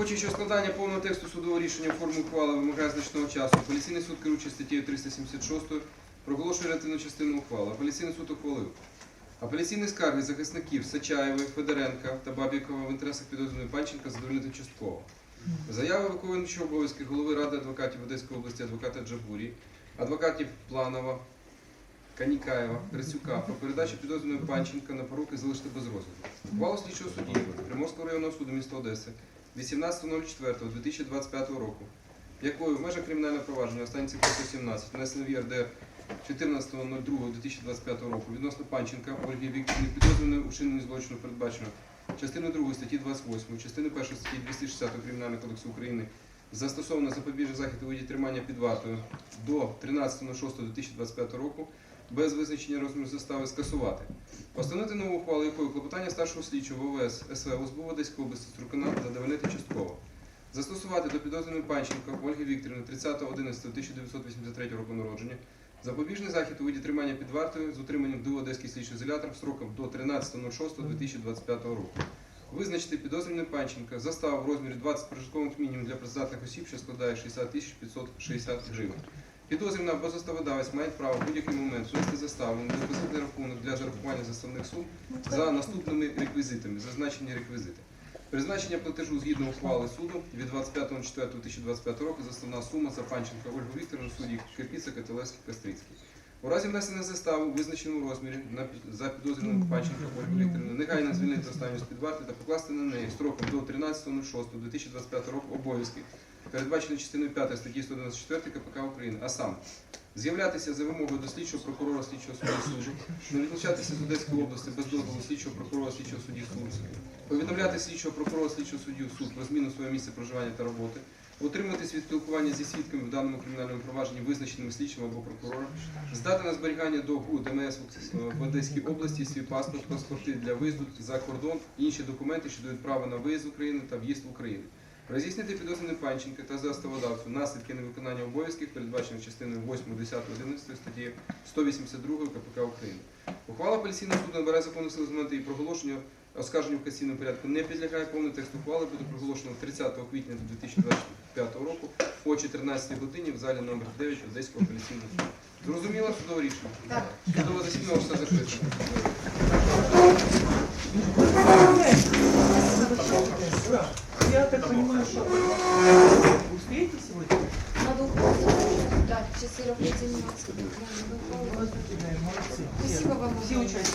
Враховуючи, що складання повного тексту судового рішення в формі ухвали вимагає значного часу, апеляційний суд керуючи статтею 376 проголошує реактивну частину ухвали. Апеляційний суд ухвалив. Апеляційні скарги захисників Сачаєвої, Федоренка та Бабікова в інтересах підозрюваної Панченка задовольнити частково. Заяви виконуючого обов'язки голови Ради адвокатів Одеської області адвоката Джабурі, адвокатів Планова, Канікаєва, Грицюка про передачу підозрюваної Панченка на поруки залишити без розгляду. Ухвалу слідчого судді Приморського районного суду міста Одеси 18.04.2025 року, якою в межах кримінального провадження цифри 117 внесено в ЄРДР 14.02.2025 року відносно Панченка Ольги Вікторівни підозрюваної у вчиненні злочину передбачено частиною 2 статті 28, частиною 1 статті 260 Кримінального кодексу України застосовано запобіжний захід у виді тримання під вартою до 13.06.2025 року без визначення розміру застави скасувати. Постановити нову ухвалу, якою клопотання старшого слідчого ВВС СВ УСБУ Одеської області Струкана задовольнити частково. Застосувати до підозрюваної Панченка Ольги Вікторівни 30.11.1983 року народження запобіжний захід у виді тримання під вартою з утриманням до Одеський слідчий ізолятор строком до 13.06.2025 року. Визначити підозрюваний Панченка заставу в розмірі 20 прожиткових мінімум для працездатних осіб, що складає 60 тисяч 560 гривень. Підозрюваний або заставодавець мають право в будь-який момент внести заставу на депозитний рахунок для зарахування заставних сум за наступними реквізитами, зазначені реквізити. Призначення платежу згідно ухвали суду від 25.04.2025 року заставна сума за Панченка Ольгу Вікторовну судді Кирпіца Катилевський Кастрицький. У разі внесення застави у визначеному розмірі за підозрюваним Панченка Ольгу Вікторівну негайно звільнити останню з-під варти та покласти на неї строком до 13.06.2025 року обов'язки, передбачені частиною 5 статті 194 КПК України, а саме з'являтися за вимогою до слідчого прокурора слідчого судді суду, не відлучатися з Одеської області без дозволу слідчого прокурора слідчого судді суду, повідомляти слідчого прокурора слідчого суддю суд про зміну свого місця проживання та роботи, утримуватись від спілкування зі свідками в даному кримінальному провадженні, визначеними слідчим або прокурором, здати на зберігання до ГУ ДМС в- в Одеській області свій паспорт, паспорти для виїзду за кордон, інші документи, щодо відправи на виїзд України та в'їзд в Україну. Розіснити підозрюваним Панченка та заставодавцю наслідки невиконання обов'язків, передбачених частиною 8, 10, 11 статті 182 КПК України. Ухвала апеляційного суду набирає закону сил і проголошення оскарження в касійному порядку не підлягає повний текст ухвали, буде проголошено 30 квітня 2025 року о 14 годині в залі номер 9 Одеського апеляційного суду. Зрозуміло судове рішення? Так. Судове засідання все закрите. Спасибо вам. Все участники.